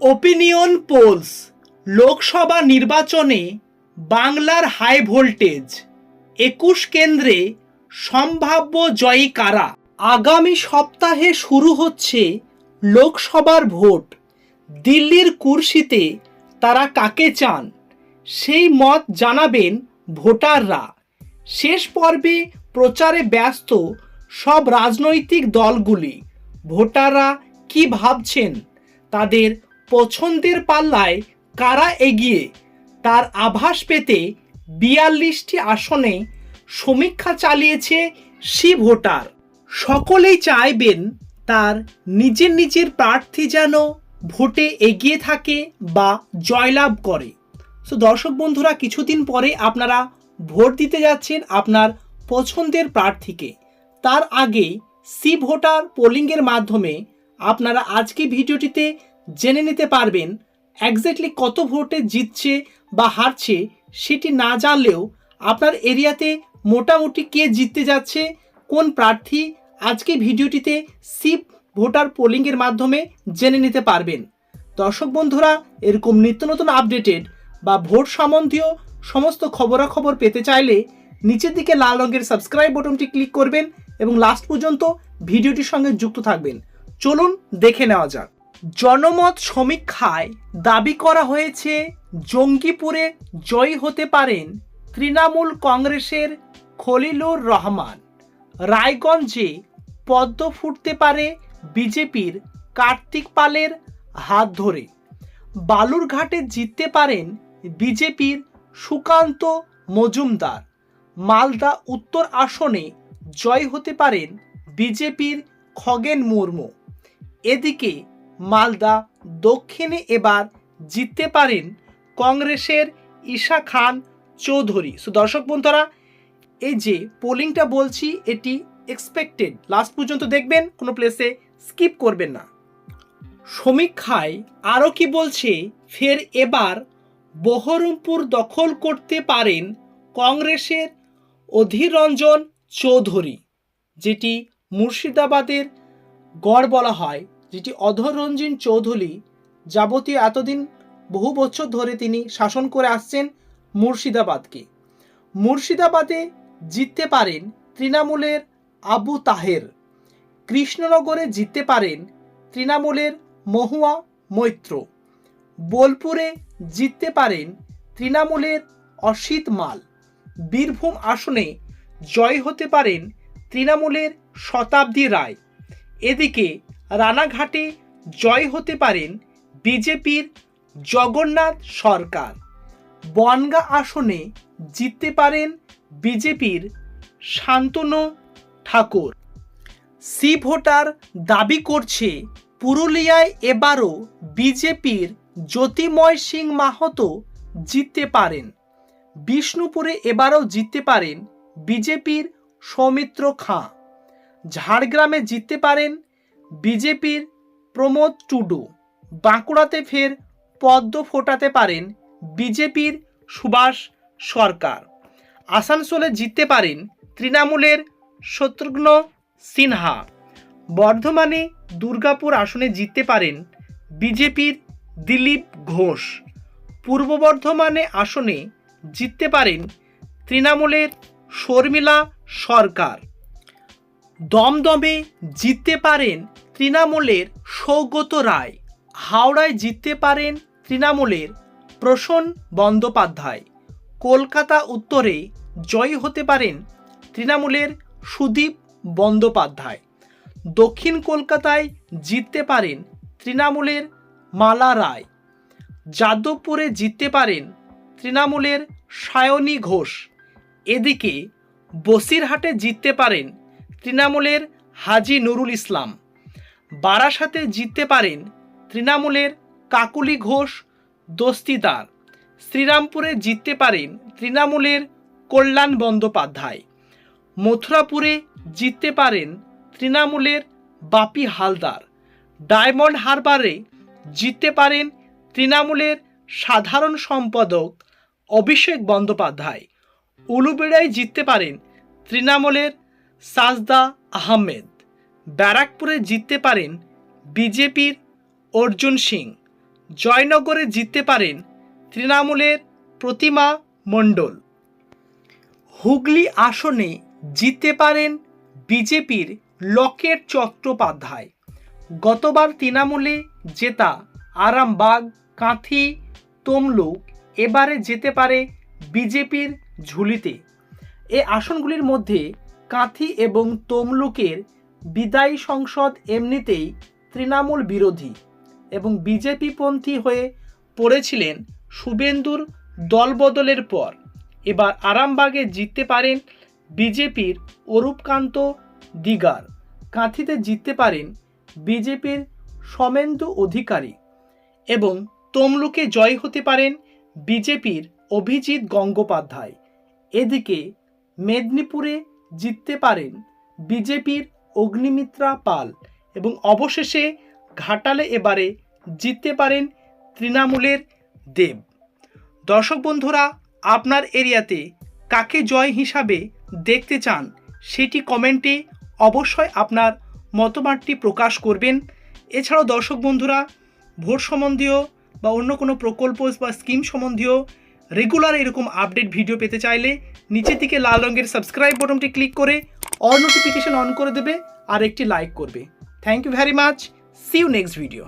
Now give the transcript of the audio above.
Opinion polls Lok Sabha নির্বাচনে বাংলার high voltage একুশ কেন্দ্রে সম্ভাব্য জয়ী কারা আগামী সপ্তাহে শুরু হচ্ছে লোকসভার ভোট দিল্লির কুর্সিতে তারা কাকে চান সেই মত জানাবেন ভোটাররা শেষ পর্বে প্রচারে ব্যস্ত সব রাজনৈতিক দলগুলি ভোটাররা কি ভাবছেন তাদের পছন্দের পাল্লায় কারা এগিয়ে, তার আভাস পেতে বিয়াল্লিশটি আসনে সমীক্ষা চালিয়েছে সি ভোটার। সকলেই চাইবেন তার নিজের নিজের প্রার্থী যেন ভোটে এগিয়ে থাকে বা জয়লাভ করে। সো দর্শক বন্ধুরা, কিছুদিন পরে আপনারা ভোট দিতে যাচ্ছেন আপনার পছন্দের প্রার্থীকে। তার আগে সি ভোটার পোলিংয়ের মাধ্যমে আপনারা আজকে ভিডিওটিতে জেনে নিতে পারবেন একজ্যাক্টলি কত ভোটে জিতছে বা হারছে সেটি না জানলেও আপনার এরিয়াতে মোটামুটি কে জিততে যাচ্ছে, কোন প্রার্থী আজকে ভিডিওটিতে সি ভোটার পোলিংয়ের মাধ্যমে জেনে নিতে পারবেন। দর্শক বন্ধুরা, এরকম নিত্য নতুন আপডেটেড বা ভোট সম্বন্ধীয় সমস্ত খবরাখবর পেতে চাইলে নিচের দিকে লাল রঙের সাবস্ক্রাইব বাটনটি ক্লিক করবেন এবং লাস্ট পর্যন্ত ভিডিওটির সঙ্গে যুক্ত থাকবেন। চলুন দেখে নেওয়া যাক। জনমত সমীক্ষায় দাবি করা হয়েছে, জঙ্গিপুরে জয়ী হতে পারেন তৃণমূল কংগ্রেসের খলিলুর রহমান। রায়গঞ্জে পদ্ম ফুটতে পারে বিজেপির কার্তিক পালের হাত ধরে। বালুরঘাটে জিততে পারেন বিজেপির সুকান্ত মজুমদার। মালদা উত্তর আসনে জয় হতে পারেন বিজেপির খগেন মুর্মু। এদিকে মালদা দক্ষিণে এবার জিততে পারেন কংগ্রেসের ঈশা খান চৌধুরী। সো দর্শক বন্ধুরা, এই যে পোলিংটা বলছি, এটি এক্সপেক্টেড লাস্ট পর্যন্ত দেখবেন, কোনো প্লেসে স্কিপ করবেন না। সমীক্ষায় আরও কি বলছে, ফের এবার বহরমপুর দখল করতে পারেন কংগ্রেসের অধীররঞ্জন চৌধুরী, যেটি মুর্শিদাবাদের গড় বলা হয় যেটি অধররঞ্জন চৌধুরী যাবতীয় এতদিন বহু বছর ধরে তিনি শাসন করে আসছেন মুর্শিদাবাদকে। মুর্শিদাবাদে জিততে পারেন তৃণমূলের আবু তাহের। কৃষ্ণনগরে জিততে পারেন তৃণমূলের মহুয়া মৈত্র। বোলপুরে জিততে পারেন তৃণমূলের অসিত মাল। বীরভূম আসনে জয় হতে পারেন তৃণমূলের শতাব্দী রায়। এদিকে রানাঘাটে জয় হতে পারেন বিজেপির জগন্নাথ সরকার। বনগা আসনে জিততে পারেন বিজেপির শান্তনু ঠাকুর। সি ভোটার দাবি করছে, পুরুলিয়ায় এবারও বিজেপির জ্যোতিময় সিং মাহাতো জিততে পারেন। বিষ্ণুপুরে এবারও জিততে পারেন বিজেপির সৌমিত্র খাঁ। ঝাড়গ্রামে জিততে পারেন বিজেপির প্রমোদ টুডু বাঁকুড়াতে ফের পদ্ম ফোটাতে পারেন বিজেপির সুভাষ সরকার। আসানসোলে জিততে পারেন তৃণমূলের শত্রুঘ্ন সিনহা। বর্ধমানে দুর্গাপুর আসনে জিততে পারেন বিজেপির দিলীপ ঘোষ। পূর্ব বর্ধমানে আসনে জিততে পারেন তৃণমূলের শর্মিলা সরকার। দমদমে জিততে পারেন তৃণমূলের সৌগত রায়। হাওড়ায় জিততে পারেন তৃণমূলের প্রসন্ন বন্দ্যোপাধ্যায়। কলকাতা উত্তরে জয়ী হতে পারেন তৃণমূলের সুদীপ বন্দ্যোপাধ্যায়। দক্ষিণ কলকাতায় জিততে পারেন তৃণমূলের মালা রায়। যাদবপুরে জিততে পারেন তৃণমূলের সায়নী ঘোষ। এদিকে বসিরহাটে জিততে পারেন তৃণমূলের হাজি নুরুল ইসলাম। বারাসাতে জিততে পারেন তৃণমূলের কাকুলি ঘোষ দস্তিদার শ্রীরামপুরে জিততে পারেন তৃণমূলের কল্যাণ বন্দ্যোপাধ্যায়। মথুরাপুরে জিততে পারেন তৃণমূলের বাপি হালদার। ডায়মন্ড হারবারে জিততে পারেন তৃণমূলের সাধারণ সম্পাদক অভিষেক বন্দ্যোপাধ্যায়। উলুবেড়ায় জিততে পারেন তৃণমূলের সাজদা আহমেদ। ব্যারাকপুরে জিততে পারেন বিজেপির অর্জুন সিং। জয়নগরে জিততে পারেন তৃণমূলের প্রতিমা মণ্ডল। হুগলি আসনে জিততে পারেন বিজেপির লকেট চট্টোপাধ্যায়। গতবার তৃণমূলে জেতা আরামবাগ, কাঁথি, তমলুক, এবারে যেতে পারে বিজেপির ঝুলিতে। এ আসনগুলির মধ্যে কাঁথি এবং তমলুকের বিদায়ী সংসদ এমনিতেই তৃণমূল বিরোধী এবং বিজেপিপন্থী হয়ে পড়েছিলেন শুভেন্দুর দলবদলের পর। এবার আরামবাগে জিততে পারেন বিজেপির অরূপকান্ত দিগার। কাঁথিতে জিততে পারেন বিজেপির সমেন্দু অধিকারী এবং তমলুকে জয় হতে পারেন বিজেপির অভিজিৎ গঙ্গোপাধ্যায়। এদিকে মেদিনীপুরে জিততে পারেন বিজেপির অগ্নিমিত্রা পাল এবং অবশেষে ঘাটালে এবারে জিততে পারেন তৃণমূলের দেব। দর্শক বন্ধুরা, আপনার এরিয়াতে কাকে জয় হিসাবে দেখতে চান সেটি কমেন্টে অবশ্যই আপনার মতামতটি প্রকাশ করবেন। এছাড়াও দর্শক বন্ধুরা, ভোট সম্বন্ধীয় বা অন্য কোনো প্রকল্প বা স্কিম সম্বন্ধীয় রেগুলার এরকম আপডেট ভিডিও পেতে চাইলে নিচে থেকে লাল রঙের সাবস্ক্রাইব বটনটি ক্লিক করে অল নোটিফিকেশন অন করে দেবে আর একটি লাইক করবে। Thank you very much see you next video